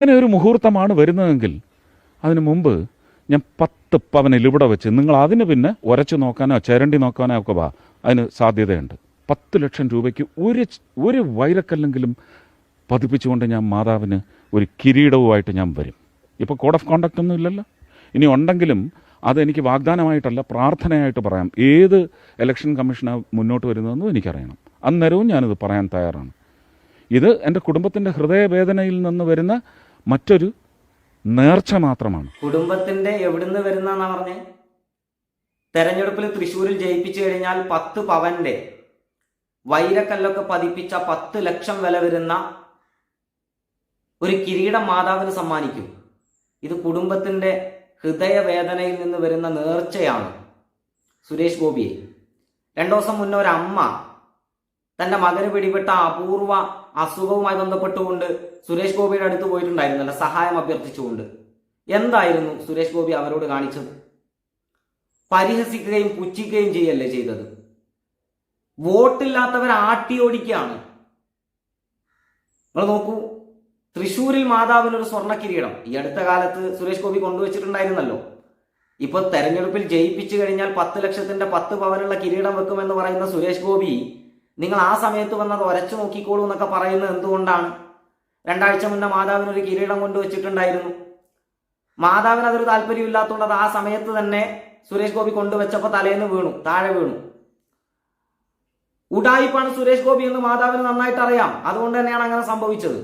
അങ്ങനെ ഒരു മുഹൂർത്തമാണ് വരുന്നതെങ്കിൽ അതിനു മുമ്പ് ഞാൻ പത്ത് പവനിൽ ഇവിടെ വെച്ച് നിങ്ങൾ അതിന് പിന്നെ ഉരച്ചു നോക്കാനോ ചിരണ്ടി നോക്കാനോ ഒക്കെ വാ. അതിന് സാധ്യതയുണ്ട്. പത്ത് ലക്ഷം രൂപയ്ക്ക് ഒരു ഒരു വൈരക്കല്ലെങ്കിലും പതിപ്പിച്ചുകൊണ്ട് ഞാൻ മാതാവിന് ഒരു കിരീടവുമായിട്ട് ഞാൻ വരും. ഇപ്പോൾ കോഡ് ഓഫ് കോണ്ടക്റ്റ് ഒന്നും ഇല്ലല്ലോ. ഇനി ഉണ്ടെങ്കിലും അതെനിക്ക് വാഗ്ദാനമായിട്ടല്ല പ്രാർത്ഥനയായിട്ട് പറയാം. ഏത് ഇലക്ഷൻ കമ്മീഷനാ മുന്നോട്ട് വരുന്നതെന്നും എനിക്കറിയണം. അന്നേരവും ഞാനിത് പറയാൻ തയ്യാറാണ്. ഇത് എന്റെ കുടുംബത്തിന്റെ ഹൃദയവേദനയിൽ നിന്ന് വരുന്ന മറ്റൊരു നേർച്ച മാത്രമാണ്. കുടുംബത്തിന്റെ എവിടുന്ന് വരുന്ന പറഞ്ഞേ? തെരഞ്ഞെടുപ്പിൽ തൃശ്ശൂരിൽ ജയിപ്പിച്ചു കഴിഞ്ഞാൽ പത്ത് പവന്റെ വൈരക്കല്ലൊക്കെ പതിപ്പിച്ച പത്ത് ലക്ഷം വില വരുന്ന ഒരു കിരീടം മാതാവിന് സമ്മാനിക്കും. ഇത് കുടുംബത്തിന്റെ ഹൃദയവേദനയിൽ നിന്ന് വരുന്ന നേർച്ചയാണ് സുരേഷ് ഗോപിയെ. രണ്ടു ദിവസം മുന്നേ ഒരു അമ്മ തന്റെ മകന് പിടിപെട്ട അപൂർവ അസുഖവുമായി ബന്ധപ്പെട്ടുകൊണ്ട് സുരേഷ് ഗോപിയുടെ അടുത്ത് പോയിട്ടുണ്ടായിരുന്നല്ലോ സഹായം അഭ്യർത്ഥിച്ചുകൊണ്ട്. എന്തായിരുന്നു സുരേഷ് ഗോപി അവരോട് കാണിച്ചത്? പരിഹസിക്കുകയും പുച്ഛിക്കുകയും ചെയ്യല്ലേ ചെയ്തത്? വോട്ടില്ലാത്തവർ ആട്ടിയോടിക്കുകയാണ് നിങ്ങൾ നോക്കൂ തൃശൂരിൽ മാതാവിനൊരു സ്വർണ കിരീടം ഈ അടുത്ത കാലത്ത് സുരേഷ് ഗോപി കൊണ്ടുവച്ചിട്ടുണ്ടായിരുന്നല്ലോ. ഇപ്പൊ തെരഞ്ഞെടുപ്പിൽ ജയിപ്പിച്ചു കഴിഞ്ഞാൽ പത്ത് ലക്ഷത്തിന്റെ പത്ത് പവനുള്ള കിരീടം വെക്കുമെന്ന് പറയുന്ന സുരേഷ് ഗോപി നിങ്ങൾ ആ സമയത്ത് വന്നത് ഒരച്ചു നോക്കിക്കോളൂ എന്നൊക്കെ പറയുന്നത് എന്തുകൊണ്ടാണ്? രണ്ടാഴ്ച മുന്നേ മാതാവിന് ഒരു കിരീടം കൊണ്ടുവച്ചിട്ടുണ്ടായിരുന്നു മാതാവിന് അതൊരു താല്പര്യമില്ലാത്തതുകൊണ്ട് അത് ആ സമയത്ത് തന്നെ സുരേഷ് ഗോപി കൊണ്ടുവച്ചപ്പോൾ തലേന്ന് വീണു താഴെ വീണു. ഉടായിപ്പാണ് സുരേഷ് ഗോപി എന്ന് മാതാവിന് നന്നായിട്ട് അറിയാം. അതുകൊണ്ട് തന്നെയാണ് അങ്ങനെ സംഭവിച്ചത്.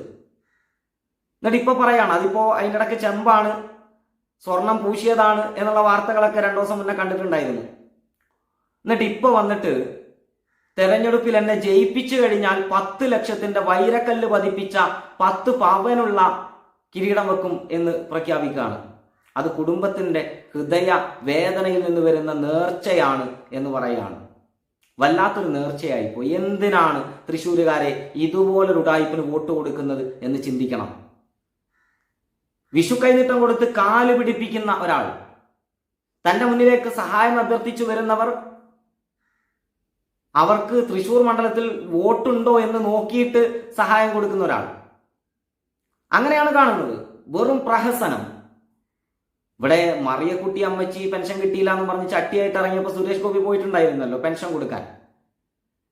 എന്നിട്ട് ഇപ്പൊ പറയാണ് അതിപ്പോ അതിന്റെ ഇടയ്ക്ക് ചെമ്പാണ് സ്വർണം പൂശിയതാണ് എന്നുള്ള വാർത്തകളൊക്കെ രണ്ടു ദിവസം മുന്നേ കണ്ടിട്ടുണ്ടായിരുന്നു. എന്നിട്ട് ഇപ്പൊ വന്നിട്ട് തെരഞ്ഞെടുപ്പിൽ എന്നെ ജയിപ്പിച്ചു കഴിഞ്ഞാൽ പത്ത് ലക്ഷത്തിന്റെ വൈരക്കല്ല് പതിപ്പിച്ച പത്ത് പവനുള്ള കിരീടം വെക്കും എന്ന് പ്രഖ്യാപിക്കുകയാണ്. അത് കുടുംബത്തിന്റെ ഹൃദയ വേദനയിൽ നിന്ന് വരുന്ന നേർച്ചയാണ് എന്ന് പറയുകയാണ്. വല്ലാത്തൊരു നേർച്ചയായി പോയി എന്തിനാണ് തൃശ്ശൂരുകാരെ ഇതുപോലൊരു ഉടായ്പിന് വോട്ട് കൊടുക്കുന്നത് എന്ന് ചിന്തിക്കണം? വിഷു കൈനീട്ടം കൊടുത്ത് കാൽ പിടിപ്പിക്കുന്ന ഒരാൾ തന്റെ മുന്നിലേക്ക് സഹായം അഭ്യർത്ഥിച്ചു വരുന്നവർ അവർക്ക് തൃശൂർ മണ്ഡലത്തിൽ വോട്ടുണ്ടോ എന്ന് നോക്കിയിട്ട് സഹായം കൊടുക്കുന്ന ഒരാൾ. അങ്ങനെയാണ് കാണുന്നത്. വെറും പ്രഹസനം. ഇവിടെ മറിയക്കുട്ടി അമ്മച്ചി പെൻഷൻ കിട്ടിയില്ല എന്ന് പറഞ്ഞ് ചട്ടിയായിട്ട് ഇറങ്ങിയപ്പോൾ സുരേഷ് ഗോപി പോയിട്ടുണ്ടായിരുന്നല്ലോ പെൻഷൻ കൊടുക്കാൻ.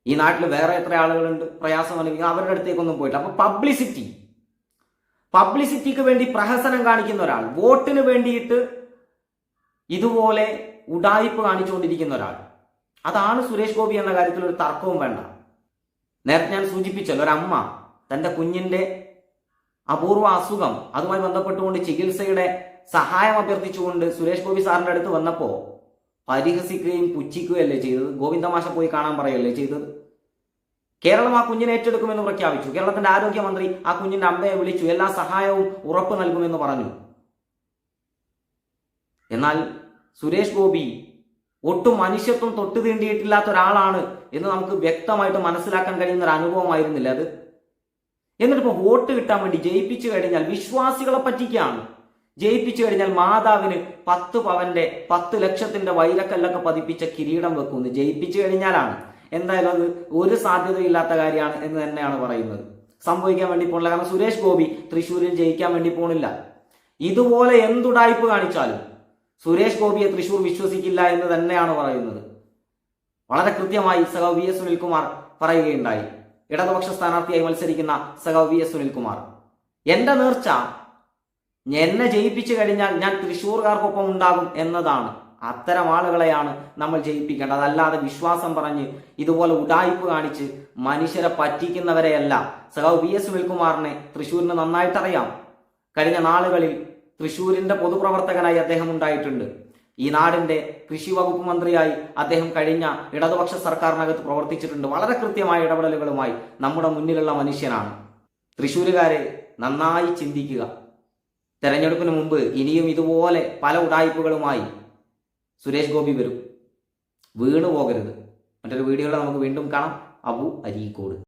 ഈ നാട്ടിൽ വേറെ എത്ര ആളുകളുണ്ട്? പ്രയാസം അനുഭവിക്കുക അവരുടെ അടുത്തേക്കൊന്നും പോയിട്ടില്ല. അപ്പൊ പബ്ലിസിറ്റി. പബ്ലിസിറ്റിക്ക് വേണ്ടി പ്രഹസനം കാണിക്കുന്ന ഒരാൾ. വോട്ടിന് വേണ്ടിയിട്ട് ഇതുപോലെ ഉടായിപ്പ് കാണിച്ചുകൊണ്ടിരിക്കുന്ന ഒരാൾ. അതാണ് സുരേഷ് ഗോപി എന്ന കാര്യത്തിൽ ഒരു തർക്കവും വേണ്ട. നേരത്തെ ഞാൻ സൂചിപ്പിച്ചല്ലോ ഒരമ്മ തന്റെ കുഞ്ഞിന്റെ അപൂർവ അസുഖം അതുമായി ബന്ധപ്പെട്ടുകൊണ്ട് ചികിത്സയുടെ സഹായം അഭ്യർത്ഥിച്ചുകൊണ്ട് സുരേഷ് ഗോപി സാറിന്റെ അടുത്ത് വന്നപ്പോൾ പരിഹസിക്കുകയും പുച്ഛിക്കുകയല്ലേ ചെയ്തത്? ഗോവിന്ദമാഷ പോയി കാണാൻ പറയല്ലേ ചെയ്തത്? കേരളം ആ കുഞ്ഞിനെ ഏറ്റെടുക്കുമെന്ന് പ്രഖ്യാപിച്ചു. കേരളത്തിന്റെ ആരോഗ്യമന്ത്രി ആ കുഞ്ഞിന്റെ അമ്മയെ വിളിച്ചു. എല്ലാ സഹായവും ഉറപ്പ് നൽകുമെന്ന് പറഞ്ഞു. എന്നാൽ സുരേഷ് ഗോപി ഒട്ടും മനുഷ്യത്വം തൊട്ട് തീണ്ടിയിട്ടില്ലാത്ത ഒരാളാണ് എന്ന് നമുക്ക് വ്യക്തമായിട്ട് മനസ്സിലാക്കാൻ കഴിയുന്ന ഒരു അനുഭവമായിരുന്നില്ല അത്. എന്നിട്ട് ഇപ്പോൾ വോട്ട് കിട്ടാൻ വേണ്ടി ജയിപ്പിച്ചു കഴിഞ്ഞാൽ വിശ്വാസികളെ പറ്റിക്കാണ്. ജയിപ്പിച്ചു കഴിഞ്ഞാൽ മാതാവിന് പത്ത് പവന്റെ പത്ത് ലക്ഷത്തിന്റെ വൈരക്കല്ലൊക്കെ പതിപ്പിച്ച കിരീടം വെക്കുന്നു. ജയിപ്പിച്ചു കഴിഞ്ഞാലാണ്. എന്തായാലും അത് ഒരു സാധ്യതയില്ലാത്ത കാര്യമാണ് എന്ന് തന്നെയാണ് പറയുന്നത്. സംഭവിക്കാൻ വേണ്ടി പോണില്ല. കാരണം സുരേഷ് ഗോപി തൃശ്ശൂരിൽ ജയിക്കാൻ വേണ്ടി പോണില്ല. ഇതുപോലെ എന്തുടായ്പ് കാണിച്ചാലും സുരേഷ് ഗോപിയെ തൃശൂർ വിശ്വസിക്കില്ല എന്ന് തന്നെയാണ് പറയുന്നത്. വളരെ കൃത്യമായി സഖാവ് വി എസ് സുനിൽകുമാർ പറയുകയുണ്ടായി. ഇടതുപക്ഷ സ്ഥാനാർത്ഥിയായി മത്സരിക്കുന്ന സഖാവ് വി എസ് സുനിൽകുമാർ. എന്റെ നേർച്ച എന്നെ ജയിപ്പിച്ചു കഴിഞ്ഞാൽ ഞാൻ തൃശ്ശൂർകാർക്കൊപ്പം ഉണ്ടാകും എന്നതാണ്. അത്തരം ആളുകളെയാണ് നമ്മൾ ജയിപ്പിക്കേണ്ടത്. അതല്ലാതെ വിശ്വാസം പറഞ്ഞ് ഇതുപോലെ ഉടായ്പ് കാണിച്ച് മനുഷ്യരെ പറ്റിക്കുന്നവരെയല്ല സഖാവ് വി എസ് സുനിൽകുമാറിനെ തൃശ്ശൂരിന് നന്നായിട്ടറിയാം. കഴിഞ്ഞ നാളുകളിൽ തൃശ്ശൂരിന്റെ പൊതുപ്രവർത്തകനായി അദ്ദേഹം ഉണ്ടായിട്ടുണ്ട്. ഈ നാടിന്റെ കൃഷി വകുപ്പ് മന്ത്രിയായി അദ്ദേഹം കഴിഞ്ഞ ഇടതുപക്ഷ സർക്കാരിനകത്ത് പ്രവർത്തിച്ചിട്ടുണ്ട്. വളരെ കൃത്യമായ ഇടപെടലുകളുമായി നമ്മുടെ മുന്നിലുള്ള മനുഷ്യനാണ്. തൃശ്ശൂരുകാരെ നന്നായി ചിന്തിക്കുക. തെരഞ്ഞെടുപ്പിന് മുമ്പ് ഇനിയും ഇതുപോലെ പല ഉടായ്പകളുമായി സുരേഷ് ഗോപി വരും. വീണു പോകരുത് മറ്റൊരു വീഡിയോയിൽ നമുക്ക് വീണ്ടും കാണാം. അബു അരീക്കോട്.